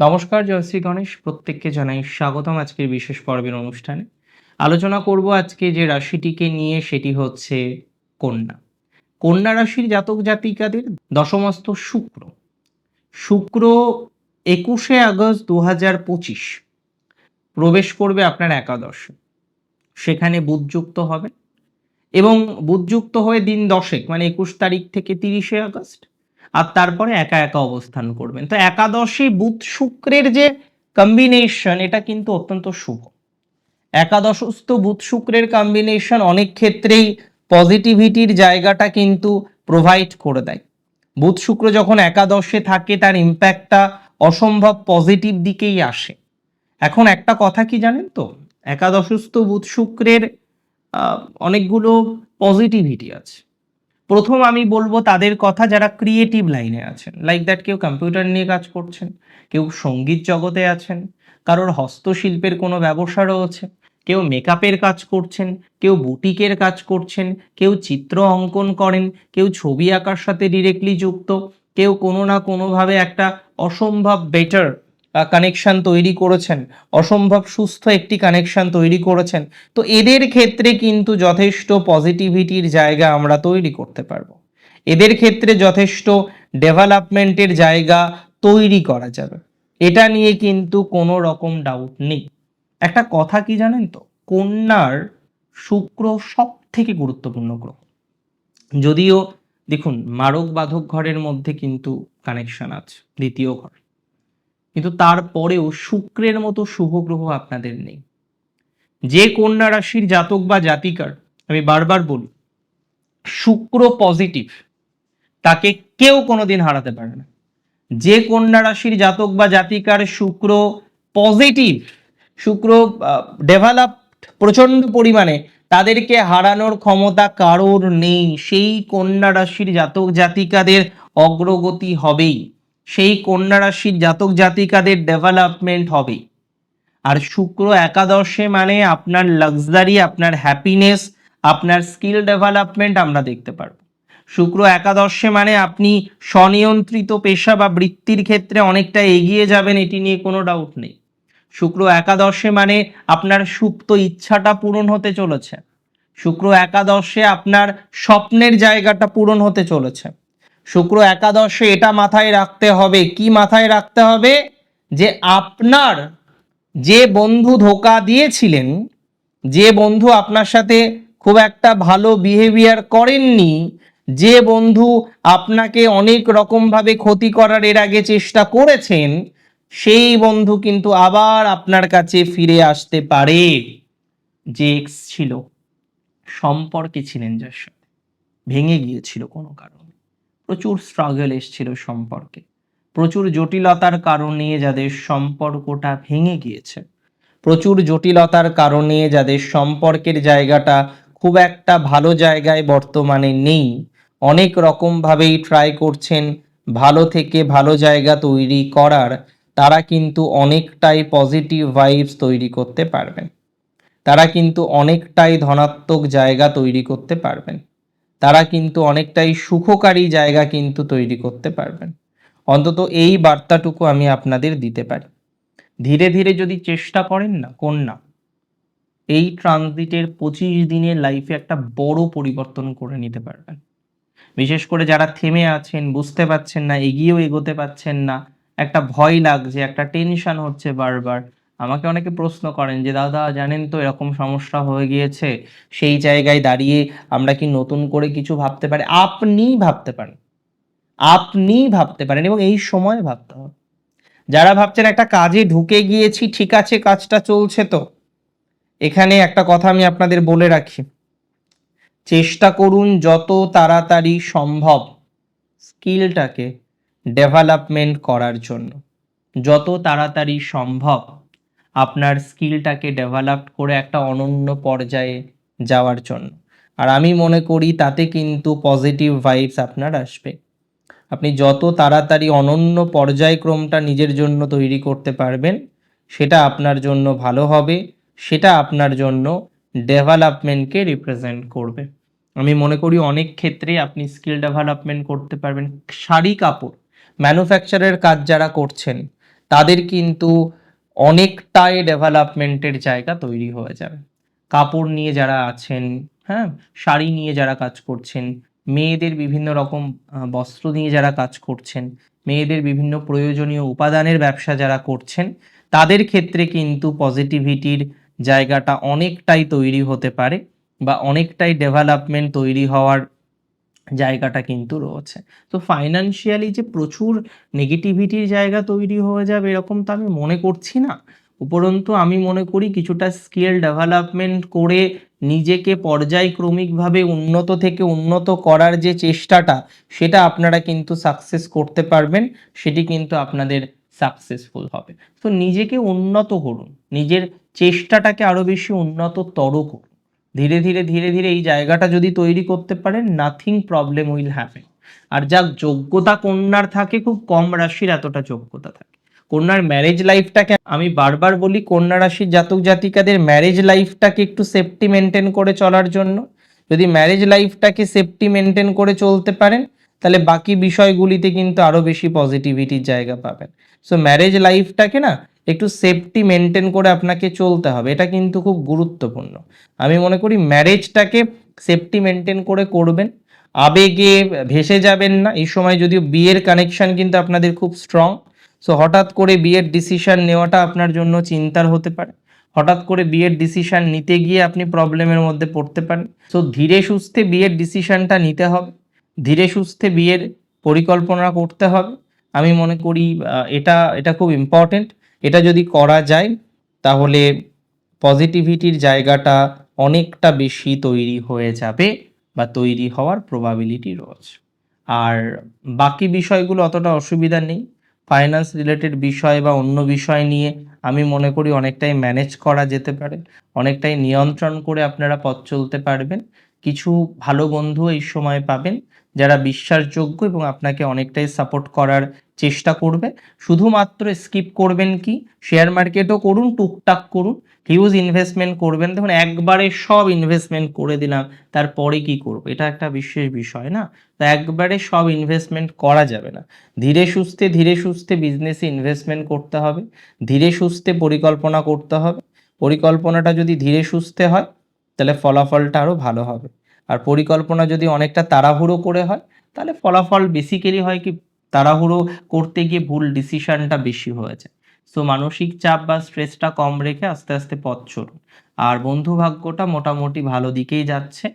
নমস্কার, জয় শ্রী গণেশ। প্রত্যেককে জানাই স্বাগতম আজকের বিশেষ পর্বের অনুষ্ঠানে। আলোচনা করব আজকে যে রাশিটিকে নিয়ে, সেটি হচ্ছে কন্যা। কন্যা রাশির জাতক জাতিকাদের দশমস্ত শুক্র। শুক্র একুশে আগস্ট দু হাজার পঁচিশ। প্রবেশ করবে আপনার একাদশে। সেখানে বুধযুক্ত হবে এবং বুধযুক্ত হয়ে দিন দশেক মানে একুশ তারিখ থেকে তিরিশে আগস্ট। আর তারপরে একা একা অবস্থান করবেন। তো একাদশে বুধ শুক্রের যে কম্বিনেশন এটা কিন্তু অত্যন্ত শুভ। একাদশস্থ বুধ শুক্রের কম্বিনেশন অনেক ক্ষেত্রেই পজিটিভিটির জায়গাটা কিন্তু প্রোভাইড করে দেয়। বুধ শুক্র যখন একাদশে থাকে, তার ইম্প্যাক্টটা অসম্ভব পজিটিভ দিকেই আসে। এখন একটা কথা কি জানেন তো? একাদশস্থ বুধ শুক্রের অনেকগুলো পজিটিভিটি আছে। প্রথম আমি বলব তাদের কথা যারা ক্রিয়েটিভ লাইনে আছেন। লাইক দ্যাট কেউ কম্পিউটার নিয়ে কাজ করছেন, কেউ সংগীত জগতে আছেন, কারোর হস্তশিল্পের কোনো ব্যবসা রয়েছে, কেউ মেকআপের কাজ করছেন, কেউ বুটিকের কাজ করছেন, কেউ চিত্র অঙ্কন করেন, কেউ ছবি আঁকার সাথে ডিরেক্টলি যুক্ত, কেউ কোনো না কোনোভাবে একটা অসম্ভব বেটার কানেকশন তৈরি করেছেন। অসম্ভব সুস্থ একটি কানেকশন তৈরি করেছেন। তো এদের ক্ষেত্রে কিন্তু যথেষ্ট পজিটিভিটির জায়গা আমরা তৈরি করতে পারব। এদের ক্ষেত্রে যথেষ্ট ডেভেলপমেন্টের জায়গা তৈরি করা যাবে। এটা নিয়ে কিন্তু কোনো রকম ডাউট নেই। একটা কথা কি জানেন তো? কন্যার শুক্র সব থেকে গুরুত্বপূর্ণ গ্রহ। যদিও, দেখুন মারক বাধক ঘরের মধ্যে কিন্তু কানেকশন আছে, দ্বিতীয় ঘর। কিন্তু তারপরেও শুক্রের মতো শুভ গ্রহ আপনাদের নেই। যে কন্যা রাশির জাতক বা জাতিকার, আমি বারবার বলি, শুক্র পজিটিভ তাকে কেউ কোনোদিন হারাতে পারে না। যে কন্যা রাশির জাতক বা জাতিকার শুক্র পজিটিভ শুক্র ডেভেলপড প্রচণ্ড পরিমাণে, তাদেরকে হারানোর ক্ষমতা কারোর নেই। সেই কন্যা রাশির জাতক, জাতিকাদের অগ্রগতি হবেই। সেই কন্যা রাশির জাতক জাতিকাদের ডেভেলপমেন্ট হবেই আর শুক্র একাদশে মানে আপনার লাক্সারি আপনার হ্যাপিনেস আপনার স্কিল ডেভেলপমেন্ট আমরা দেখতে পারব। শুক্র একাদশে মানে আপনি স্বনিয়ন্ত্রিত পেশা বা বৃত্তির ক্ষেত্রে অনেকটা এগিয়ে যাবেন, এটি নিয়ে কোনো ডাউট নেই। শুক্র একাদশে মানে আপনার সুপ্ত ইচ্ছাটা পূরণ হতে চলেছে। শুক্র একাদশে আপনার স্বপ্নের জায়গাটা পূরণ হতে চলেছে। শুক্র একাদশে এটা মাথায় রাখতে হবে। কি মাথায় রাখতে হবে? যে আপনার যে বন্ধু ধোকা দিয়েছিলেন, যে বন্ধু আপনার সাথে খুব একটা ভালো বিহেভিয়ার করেননি, যে বন্ধু আপনাকে অনেক রকমভাবে ক্ষতি করার এর আগে চেষ্টা করেছেন, সেই বন্ধু কিন্তু আবার আপনার কাছে ফিরে আসতে পারে। যে এক্স ছিল, সম্পর্কে ছিলেন যার সাথে, ভেঙে গিয়েছিল কোনো কারণে। প্রচুর স্ট্রাগল এসছিল সম্পর্কে। প্রচুর জটিলতার কারণে যাদের সম্পর্কটা ভেঙে গিয়েছে। প্রচুর জটিলতার কারণে যাদের সম্পর্কের জায়গাটা খুব একটা ভালো জায়গায় বর্তমানে নেই। অনেক রকমভাবেই ট্রাই করছেন ভালো থেকে ভালো জায়গা তৈরি করার। তারা কিন্তু অনেকটাই পজিটিভ ভাইবস তৈরি করতে পারবেন। তারা কিন্তু অনেকটাই ধনাত্মক জায়গা তৈরি করতে পারবেন। তারা কিন্তু অনেকটাই সুখকারী জায়গা কিন্তু তৈরি করতে পারবেন। অন্তত এই বার্তাটুকু আমি আপনাদের দিতে পারি। ধীরে ধীরে যদি চেষ্টা করেন না, কন্যা, এই ট্রানজিটের পঁচিশ দিনের লাইফে একটা বড় পরিবর্তন করে নিতে পারবেন। বিশেষ করে যারা থেমে আছেন, বুঝতে পারছেন না, এগিয়েও এগোতে পারছেন না, একটা ভয় লাগছে, একটা টেনশন হচ্ছে বারবার। আমাকে অনেকে প্রশ্ন করেন যে, দাদা, জানেন তো এরকম সমস্যা হয়ে গিয়েছে, সেই জায়গায় দাঁড়িয়ে আমরা কি নতুন করে কিছু ভাবতে পারি? আপনি ভাবতে পারেন। আপনি ভাবতে পারেন এবং এই সময় ভাবতে হবে। যারা ভাবছেন একটা কাজে ঢুকে গিয়েছি, ঠিক আছে, কাজটা চলছে তো। এখানে একটা কথা আমি আপনাদের বলে রাখি। চেষ্টা করুন যত তাড়াতাড়ি সম্ভব স্কিলটাকে ডেভেলপমেন্ট করার জন্য। যত তাড়াতাড়ি সম্ভব আপনার স্কিলটাকে ডেভেলপ করে একটা অনন্য পর্যায়ে যাওয়ার জন্য। আর আমি মনে করি তাতে কিন্তু পজিটিভ ভাইবস আপনার আসবে। আপনি যত তাড়াতাড়ি অনন্য পর্যায়ক্রমটা নিজের জন্য তৈরি করতে পারবেন, সেটা আপনার জন্য ভালো হবে, সেটা আপনার জন্য ডেভেলপমেন্টকে রিপ্রেজেন্ট করবে। আমি মনে করি অনেক ক্ষেত্রে আপনি স্কিল ডেভেলপমেন্ট করতে পারবেন। শাড়ি কাপড়, ম্যানুফ্যাকচারের কাজ যারা করছেন, তাদের কিন্তু অনেকটাই ডেভেলপমেন্টের জায়গা তৈরি হয়ে যাবে। কাপড় নিয়ে যারা আছেন হ্যাঁ শাড়ি নিয়ে যারা কাজ করছেন, মেয়েদের বিভিন্ন রকম বস্ত্র নিয়ে যারা কাজ করছেন, মেয়েদের বিভিন্ন প্রয়োজনীয় উপাদানের ব্যবসা যারা করছেন, তাদের ক্ষেত্রে কিন্তু পজিটিভিটির জায়গাটা অনেকটাই তৈরি হতে পারে বা অনেকটাই ডেভেলপমেন্ট তৈরি হওয়ার জায়গাটা কিন্তু রয়েছে। তো ফাইনান্সিয়ালি যে প্রচুর নেগেটিভিটির জায়গা তৈরি হয়ে যাবে এরকম তো আমি মনে করছি না। উপরন্তু আমি মনে করি কিছুটা স্কিল ডেভেলপমেন্ট করে নিজেকে পর্যায়ক্রমিকভাবে উন্নত থেকে উন্নত করার যে চেষ্টাটা, সেটা আপনারা কিন্তু সাকসেস করতে পারবেন, সেটি কিন্তু আপনাদের সাকসেসফুল হবে। তো নিজেকে উন্নত করুন, নিজের চেষ্টাটাকে আরও বেশি উন্নততর করুন। ধীরে ধীরে ধীরে ধীরে এই জায়গাটা যদি তৈরি করতে পারেন নাথিং প্রবলেম উইল হ্যাপেন আর যা যোগ্যতা কন্যার থাকে, খুব কম রাশির এতটা যোগ্যতা থাকে। কন্যার ম্যারেজ লাইফটাকে আমি বারবার বলি, কন্যা রাশির জাতক জাতিকাদের ম্যারেজ লাইফটাকে একটু সেফটি মেনটেন করে চলার জন্য। যদি ম্যারেজ লাইফটাকে সেফটি মেনটেন করে চলতে পারেন, তাহলে বাকি বিষয়গুলিতে কিন্তু আরও বেশি পজিটিভিটির জায়গা পাবেন। সো ম্যারেজ লাইফটাকে না একটু সেফটি মেনটেন করে আপনাকে চলতে হবে। এটা কিন্তু খুব গুরুত্বপূর্ণ। আমি মনে করি ম্যারেজটাকে সেফটি মেনটেন করে করবেন। আবেগে ভেসে যাবেন না। এই সময় যদিও বিয়ের কানেকশন কিন্তু আপনাদের খুব স্ট্রং সো হঠাৎ করে বিয়ের ডিসিশন নেওয়াটা আপনার জন্য চিন্তার হতে পারে। হঠাৎ করে বিয়ের ডিসিশন নিতে গিয়ে আপনি প্রবলেমের মধ্যে পড়তে পারেন। সো ধীরে সুস্থে বিয়ের ডিসিশনটা নিতে হবে। ধীরে সুস্থে বিয়ের পরিকল্পনা করতে হবে। আমি মনে করি এটা এটা খুব ইম্পর্টেন্ট এটা যদি করা যায়, তাহলে পজিটিভিটির জায়গাটা অনেকটা বেশি তৈরি হয়ে যাবে বা তৈরি হওয়ার প্রবাবিলিটি রয়েছে। আর বাকি বিষয়গুলো অতটা অসুবিধা নেই। ফাইন্যান্স রিলেটেড বিষয় বা অন্য বিষয় নিয়ে আমি মনে করি অনেকটাই ম্যানেজ করা যেতে পারে। অনেকটাই নিয়ন্ত্রণ করে আপনারা পথ চলতে পারবেন। কিছু ভালো বন্ধু এই সময় পাবেন। যারা বিশ্বাসযোগ্য এবং আপনাকে অনেকটাই সাপোর্ট করার চেষ্টা করবে, শুধুমাত্র স্কিপ করবেন কি? শেয়ার মার্কেটও করুন, টুকটাক করুন হিউজ ইনভেস্টমেন্ট করবেন। দেখুন, একবারে সব ইনভেস্টমেন্ট করে দিলাম, তারপরে কি করব? এটা একটা বিশেষ বিষয় না? তো একবারে সব ইনভেস্টমেন্ট করা যাবে না। ধীরে সুস্থে ধীরে সুস্থে বিজনেসে ইনভেস্টমেন্ট করতে হবে, ধীরে সুস্থে পরিকল্পনা করতে হবে। পরিকল্পনাটা যদি ধীরে সুস্থে হয়, তাহলে ফলাফলটা আরও ভালো হবে। আর পরিকল্পনা যদি অনেকটা তাড়াহুড়ো করে হয়, তাহলে ফলাফল বেসিক্যালি হয় কি তাড়াহুড়ো করতে গিয়ে ভুল ডিসিশনটা বেশি হয়ে যায়। সো মানসিক চাপ বা স্ট্রেসটা কম রেখে আস্তে আস্তে পথ চলুন। আর বন্ধু ভাগ্যটা মোটামুটি ভালো দিকেই যাচ্ছে,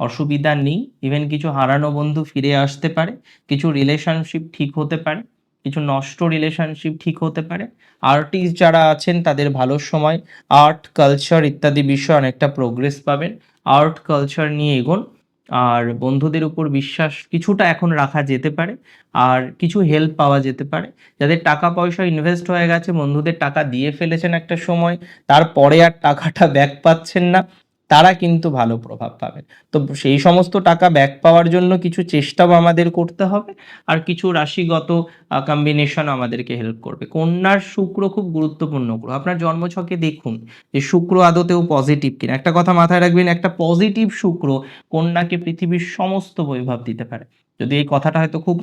অসুবিধা নেই ইভেন কিছু হারানো বন্ধু ফিরে আসতে পারে, কিছু রিলেশনশিপ ঠিক হতে পারে, কিছু নষ্ট রিলেশনশিপ ঠিক হতে পারে। আর্টিস্ট যারা আছেন, তাদের ভালো সময় আর্ট কালচার ইত্যাদি বিষয়ে অনেকটা প্রোগ্রেস পাবেন। আর্ট, কালচার নিয়ে এগোন। আর বন্ধুদের উপর বিশ্বাস কিছুটা এখন রাখা যেতে পারে। আর কিছু হেল্প পাওয়া যেতে পারে। যাদের টাকা পয়সা ইনভেস্ট হয়ে গেছে, বন্ধুদের টাকা দিয়ে ফেলেছেন একটা সময়, তারপরে আর টাকাটা ব্যাক পাচ্ছেন না। তারা কিন্তু ভালো প্রভাব পাবেন। তো সেই সমস্ত টাকা ব্যাক পাওয়ার জন্য কিছু চেষ্টাও আমাদের করতে হবে আর কিছু রাশিগত কম্বিনেশন আমাদেরকে হেল্প করবে। কন্যার শুক্র খুব গুরুত্বপূর্ণ গ্রহ। আপনার জন্মছকে দেখুন যে শুক্র আদতেও পজিটিভ কিনা। একটা কথা মাথায় রাখবেন, একটা পজিটিভ শুক্র কন্যাকে পৃথিবীর সমস্ত বৈভব দিতে পারে। যদি এই কথাটা হয়তো খুব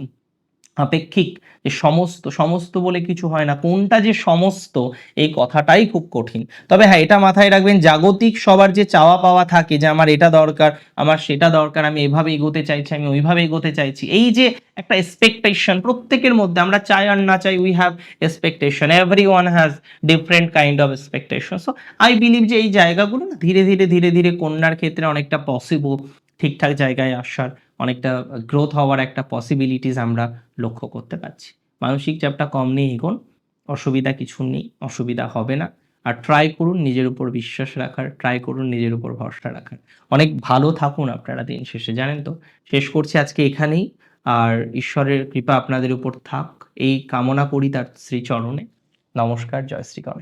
আপেক্ষিক যে সমস্ত সমস্ত বলে কিছু হয় না। কোনটা যে সমস্ত, এই কথাটাই খুব কঠিন। তবে হ্যাঁ এটা মাথায় রাখবেন, জাগতিক সবার যে চাওয়া পাওয়া থাকে, যে আমার এটা দরকার, আমার সেটা দরকার, আমি এভাবে এগোতে চাইছি, আমি ওইভাবে এগোতে চাইছি, এই যে একটা এক্সপেকটেশন প্রত্যেকের মধ্যে, আমরা চাই আর না চাই we have expectation every one has different kind of expectation so I believe যে এই জায়গাগুলো না ধীরে ধীরে ধীরে ধীরে কন্যার ক্ষেত্রে অনেকটা পসিবল ঠিকঠাক জায়গায় আসার অনেকটা গ্রোথ হওয়ার একটা পসিবিলিটিস আমরা লক্ষ্য করতে পারছি। মানসিক চাপটা কম নিয়ে এগোন, অসুবিধা কিছু নেই, অসুবিধা হবে না। আর ট্রাই করুন, নিজের উপর বিশ্বাস রাখার ট্রাই করুন, নিজের উপর ভরসা রাখার। অনেক ভালো থাকুন আপনারা দিন শেষে, জানেন তো? শেষ করছি আজকে এখানেই। আর ঈশ্বরের কৃপা আপনাদের উপর থাক। এই কামনা করি তার শ্রীচরণে। নমস্কার, জয় শ্রী গণেশ